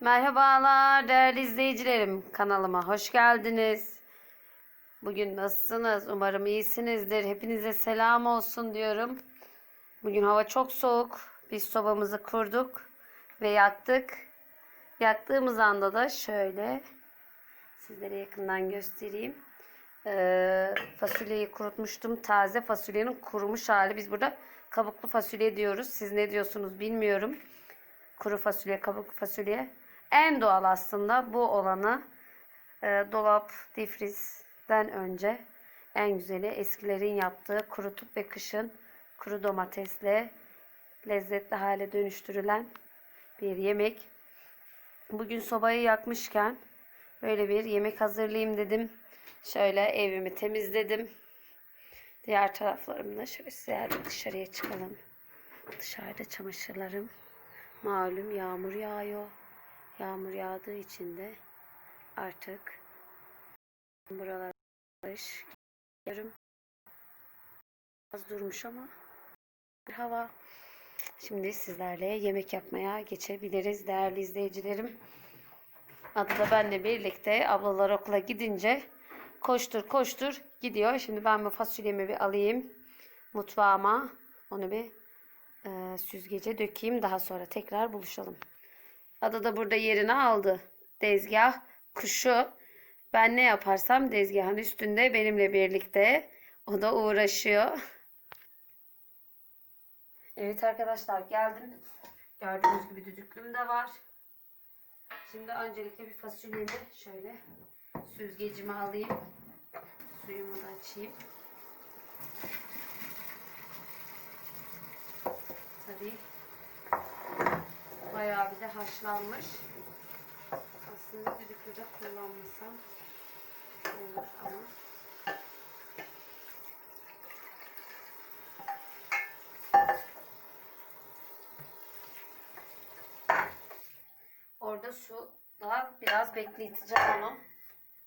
Merhabalar değerli izleyicilerim. Kanalıma hoş geldiniz. Bugün nasılsınız? Umarım iyisinizdir. Hepinize selam olsun diyorum. Bugün hava çok soğuk. Biz sobamızı kurduk ve yaktık. Yaktığımız anda da şöyle sizlere yakından göstereyim. Ee, fasulyeyi kurutmuştum. Taze fasulyenin kurumuş hali. Biz burada kabuklu fasulye diyoruz. Siz ne diyorsunuz bilmiyorum. Kuru fasulye, kabuklu fasulye. En doğal aslında bu olanı e, dolap, difrizden önce en güzeli eskilerin yaptığı kurutup ve kışın kuru domatesle lezzetli hale dönüştürülen bir yemek. Bugün sobayı yakmışken böyle bir yemek hazırlayayım dedim. Şöyle evimi temizledim. Diğer taraflarımda şöyle sizlerle dışarıya çıkalım. Dışarıda çamaşırlarım. Malum yağmur yağıyor. Yağmur yağdığı için de artık buralar kış yarım az durmuş ama hava. Şimdi sizlerle yemek yapmaya geçebiliriz değerli izleyicilerim. Adı da benle birlikte ablalar okula gidince koştur koştur gidiyor. Şimdi ben bu fasulyemi bir alayım mutfağıma. Onu bir e, süzgece dökeyim. Daha sonra tekrar buluşalım. Ada da burada yerini aldı. Dezgah kuşu. Ben ne yaparsam dezgahın üstünde benimle birlikte. O da uğraşıyor. Evet arkadaşlar geldim. Gördüğünüz gibi düdüklüm de var. Şimdi öncelikle bir fasulyemi şöyle süzgecime alayım. Suyumu da açayım. Tabii bayağı bir de haşlanmış. Aslında düdüklü de kullanmasam olur ama. Orada su da biraz bekleteceğim onu.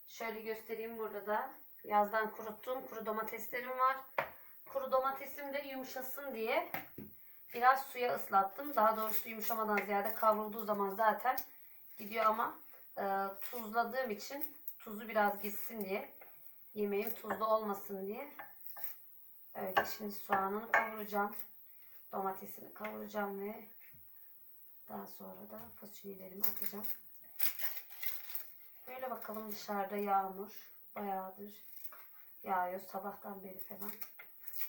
Şöyle göstereyim burada da. Yazdan kuruttuğum kuru domateslerim var. Kuru domatesim de yumuşasın diye biraz suya ıslattım. Daha doğrusu yumuşamadan ziyade kavrulduğu zaman zaten gidiyor ama e, tuzladığım için tuzu biraz gitsin diye yemeğim tuzlu olmasın diye öyle şimdi soğanını kavuracağım. Domatesini kavuracağım ve daha sonra da fasulyelerimi atacağım. Böyle bakalım dışarıda yağmur bayağıdır yağıyor. Sabahtan beri falan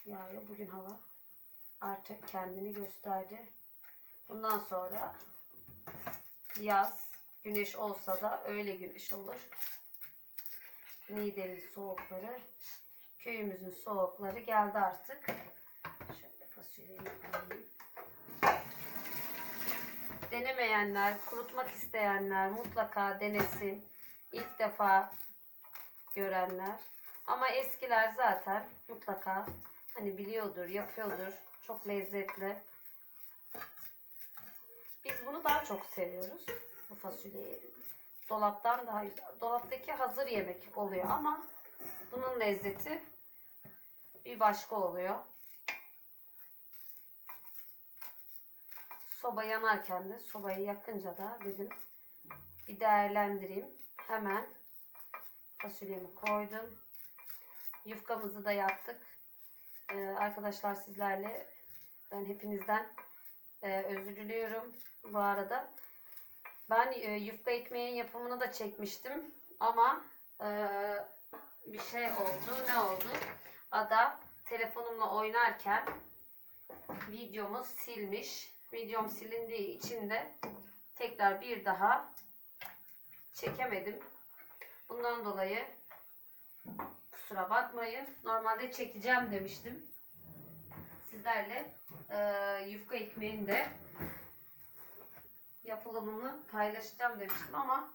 yağıyor. Bugün hava artık kendini gösterdi. Bundan sonra yaz güneş olsa da öyle güneş olur. Niğde'nin soğukları, köyümüzün soğukları geldi artık. Şöyle fasulyemi alayım. Denemeyenler, kurutmak isteyenler mutlaka denesin. İlk defa görenler. Ama eskiler zaten mutlaka hani biliyordur, yapıyordur. Çok lezzetli. Biz bunu daha çok seviyoruz. Bu fasulyeyi. Dolaptan daha güzel. Dolaptaki hazır yemek oluyor ama bunun lezzeti bir başka oluyor. Soba yanarken de sobayı yakınca da dedim bir değerlendireyim. Hemen fasulyemi koydum. Yufkamızı da yaptık. Ee, arkadaşlar sizlerle ben hepinizden e, özür diliyorum bu arada. Ben e, yufka ekmeğin yapımını da çekmiştim ama e, bir şey oldu. Ne oldu? Ada telefonumla oynarken videomu silmiş. Videom silindiği için de tekrar bir daha çekemedim. Bundan dolayı kusura bakmayın. Normalde çekeceğim demiştim. Sizlerle e, yufka ekmeğin de yapılımını paylaşacağım demiştim ama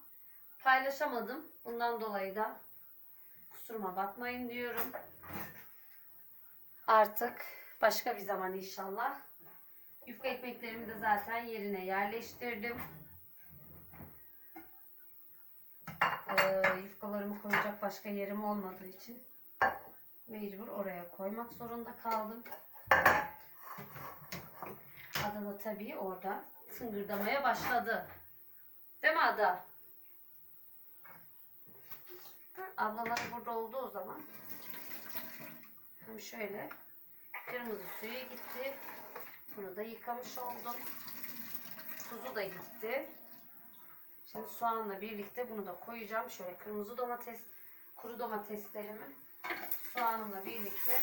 paylaşamadım. Bundan dolayı da kusuruma bakmayın diyorum. Artık başka bir zaman inşallah. Yufka ekmeklerimi de zaten yerine yerleştirdim. Ee, yufkalarımı koyacak başka yerim olmadığı için mecbur oraya koymak zorunda kaldım. Ada da tabii orada tıngırdamaya başladı. Değil mi Ada? Ablaları burada olduğu zaman hem şöyle kırmızı suyu gitti. Bunu da yıkamış oldum. Tuzu da gitti. Şimdi soğanla birlikte bunu da koyacağım. Şöyle kırmızı domates, kuru domateslerimi soğanımla birlikte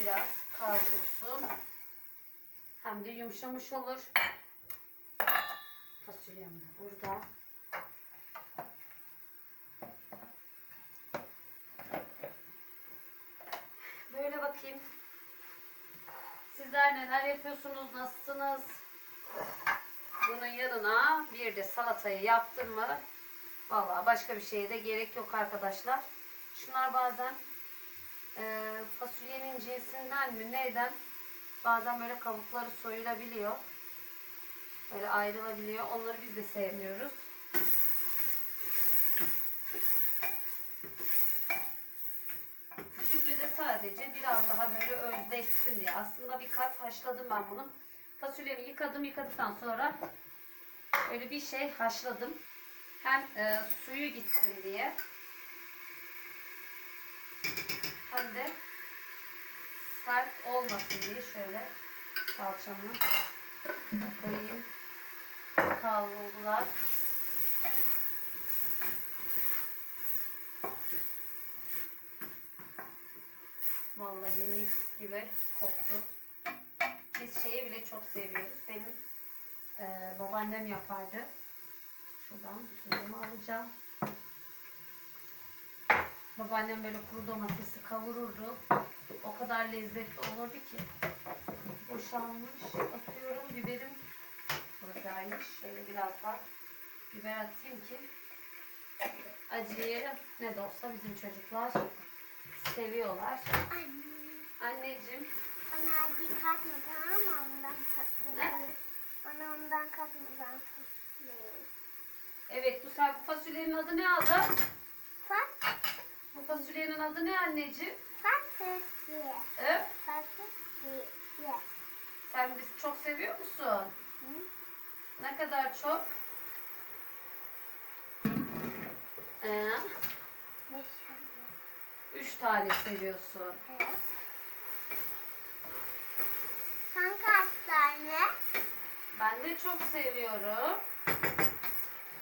biraz kavrulsun. Hem de yumuşamış olur. Fasulyem de burada. Böyle bakayım. Sizler neler yapıyorsunuz? Nasılsınız? Bunun yanına bir de salatayı yaptım mı? Vallahi başka bir şeye de gerek yok arkadaşlar. Şunlar bazen e, fasulyenin cinsinden mi neyden bazen böyle kabukları soyulabiliyor. Böyle ayrılabiliyor. Onları biz de sevmiyoruz. Sadece biraz daha böyle özleşsin diye. Aslında bir kat haşladım ben bunu. Fasulyemi yıkadım. Yıkadıktan sonra öyle bir şey haşladım. Hem e, suyu gitsin diye. Hem de sert olmasın diye şöyle salçamı koyayım. Kavruldular. Vallahi mis gibi koktu. Biz şeyi bile çok seviyoruz. Benim e, babaannem yapardı. Şuradan suyumu alacağım. Babaannem böyle kuru domatesi kavururdu. O kadar lezzetli olurdu ki. Boşalmış. Atıyorum biberim buradaymış. Şöyle biraz daha biber atayım ki acıyı ne de olsa bizim çocuklar seviyorlar. Anneciğim Bana acı katma tamam mı? Ondan katma. Bana ondan katma. Ben evet bu sefer bu fasulyenin adı ne adı? Fat, Bu fasulyenin adı ne anneciğim? fasulye. Evet. Fasulye. Sen bizi çok seviyor musun? Hı? Ne kadar çok? Ee, Beş tane. üç tane seviyorsun. Evet. Sen tane? Ben de çok seviyorum.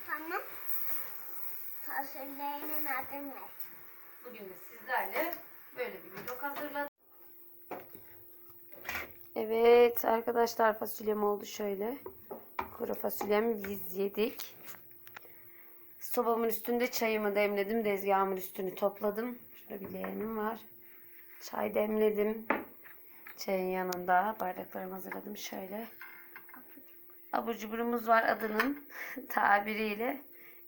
Tamam. Fasulyenin adı ne? Bugün de sizlerle böyle bir vlog hazırladım. Evet arkadaşlar fasulyem oldu şöyle. Kuru fasulyem biz yedik. Sobamın üstünde çayımı demledim. Dezgahımın üstünü topladım. Şurada bir leğenim var. Çay demledim. Çayın yanında bardaklarımı hazırladım şöyle. Abur cuburumuz var adının tabiriyle.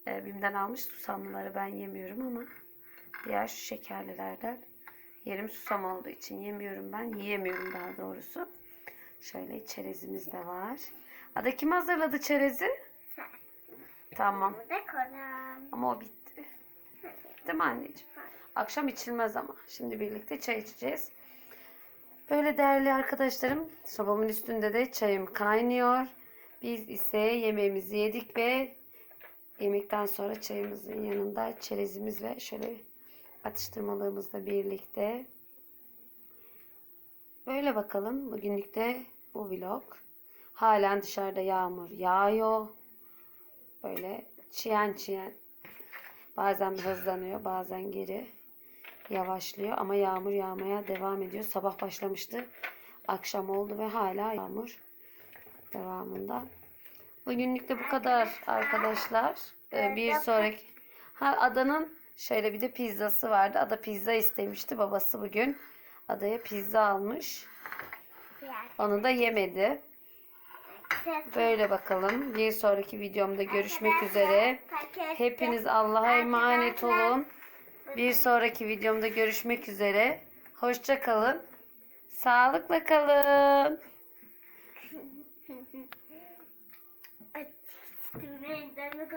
E, Bim'den almış susamlıları ben yemiyorum ama diğer şu şekerlilerden yerim susam olduğu için yemiyorum ben. Yiyemiyorum daha doğrusu. Şöyle çerezimiz de var. Ada kim hazırladı çerezi? Tamam. Ama o bitti. Değil mi anneciğim? Akşam içilmez ama. Şimdi birlikte çay içeceğiz. Böyle değerli arkadaşlarım, sobamın üstünde de çayım kaynıyor. Biz ise yemeğimizi yedik ve yemekten sonra çayımızın yanında çerezimiz ve şöyle atıştırmalığımızla birlikte. Böyle bakalım. Bugünlük de bu vlog. Halen dışarıda yağmur yağıyor. Böyle çiyen çiyen. Bazen hızlanıyor, bazen geri yavaşlıyor ama yağmur yağmaya devam ediyor. Sabah başlamıştı. Akşam oldu ve hala yağmur devamında. Bugünlük de bu kadar arkadaşlar. Ee, bir sonraki ha Adanın şöyle bir de pizzası vardı. Ada pizza istemişti. Babası bugün Adaya pizza almış. Onu da yemedi. Böyle bakalım. Bir sonraki videomda görüşmek üzere. Hepiniz Allah'a emanet olun. Bir sonraki videomda görüşmek üzere. Hoşça kalın. Sağlıkla kalın.